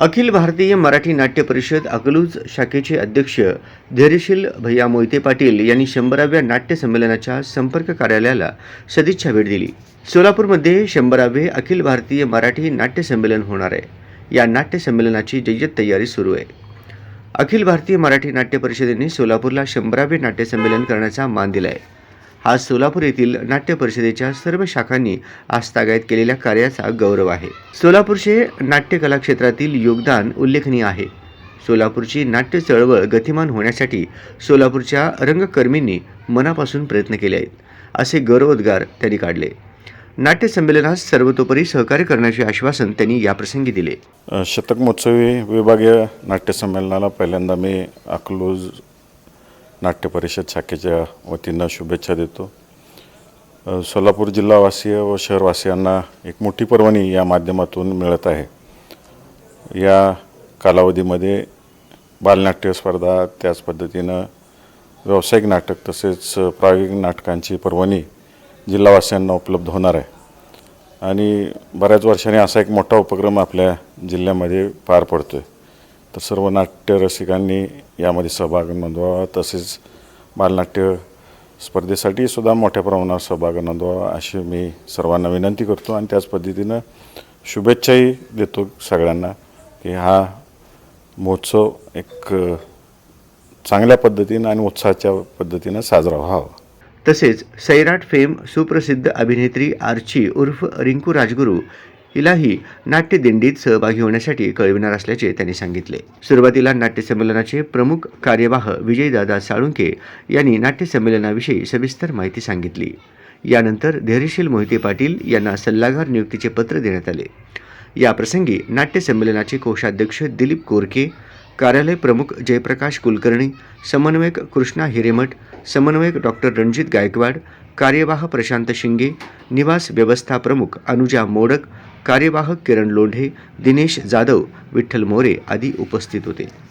अखिल भारतीय मराठी नाट्य परिषद अकलूज शाखेचे अध्यक्ष धैर्यशील भैया मोहिते पाटील यांनी शंभराव्या नाट्य संमेलनाच्या संपर्क कार्यालयाला सदिच्छा भेट दिली. सोलापूरमध्ये शंभरावे अखिल भारतीय मराठी नाट्य संमेलन होणार आहे. या नाट्य संमेलनाची जय्यत तयारी सुरू आहे. अखिल भारतीय मराठी नाट्य परिषदेने सोलापूरला शंभरावे नाट्य संमेलन करण्याचा मान दिला आहे हा सोलापूर येथील नाट्य परिषदेच्या सर्व शाखांनी आस्थागायत केलेल्या कार्याचा गौरव आहे. सोलापूरचे नाट्य कला क्षेत्रातील योगदान उल्लेखनीय आहे. सोलापूरची नाट्य चळवळ गतिमान होण्यासाठी सोलापूरच्या रंगकर्मींनी मनापासून प्रयत्न केले आहेत असे गौरवोद्गार त्यांनी काढले. नाट्य संमेलनास सर्वतोपरी सहकार्य करण्याचे आश्वासन त्यांनी याप्रसंगी दिले. शतक महोत्सवी विभागीय नाट्य संमेलनाला पहिल्यांदा मी अकलूज नाट्य परिषद शाखेच्या वतीनं शुभेच्छा देतो. सोलापूर जिल्हावासीय व शहरवासियांना एक मोठी पर्वणी या माध्यमातून मिळत आहे. या कालावधीमध्ये बालनाट्य स्पर्धा त्याच पद्धतीनं व्यावसायिक नाटक तसेच प्रायोगिक नाटकांची पर्वणी जिल्हावासियांना उपलब्ध होणार आहे. आणि बऱ्याच वर्षांनी असा एक मोठा उपक्रम आपल्या जिल्ह्यामध्ये पार पडतो आहे तर सर्व नाट्य रसिकांनी यामध्ये सहभाग नोंदवावा. तसेच बालनाट्य स्पर्धेसाठी सुद्धा मोठ्या प्रमाणावर सहभाग नोंदवावा अशी मी सर्वांना विनंती करतो. आणि त्याच पद्धतीनं शुभेच्छाही देतो सगळ्यांना की हा महोत्सव एक चांगल्या पद्धतीनं आणि उत्साहाच्या पद्धतीनं साजरा व्हावा. तसेच सैराट फेम सुप्रसिद्ध अभिनेत्री आर्ची उर्फ रिंकू राजगुरू हिलाही नाट्यदिंडीत सहभागी होण्यासाठी कळविणार असल्याचे त्यांनी सांगितले. सुरुवातीला नाट्यसंमेलनाचे प्रमुख कार्यवाह विजयदादा साळुंके यांनी नाट्यसंमेलनाविषयी सविस्तर माहिती सांगितली. यानंतर धैर्यशील मोहिते पाटील यांना सल्लागार नियुक्तीचे पत्र देण्यात आले. याप्रसंगी नाट्यसंमेलनाचे कोषाध्यक्ष दिलीप कोरके कार्यालय प्रमुख जयप्रकाश कुलकर्णी समन्वयक कृष्णा हिरेमठ समन्वयक डॉक्टर रणजित गायकवाड कार्यवाह प्रशांत शिंगे निवास व्यवस्था प्रमुख अनुजा मोडक कार्यवाहक किरण लोंढे दिनेश जाधव विठ्ठल मोरे आदी उपस्थित होते.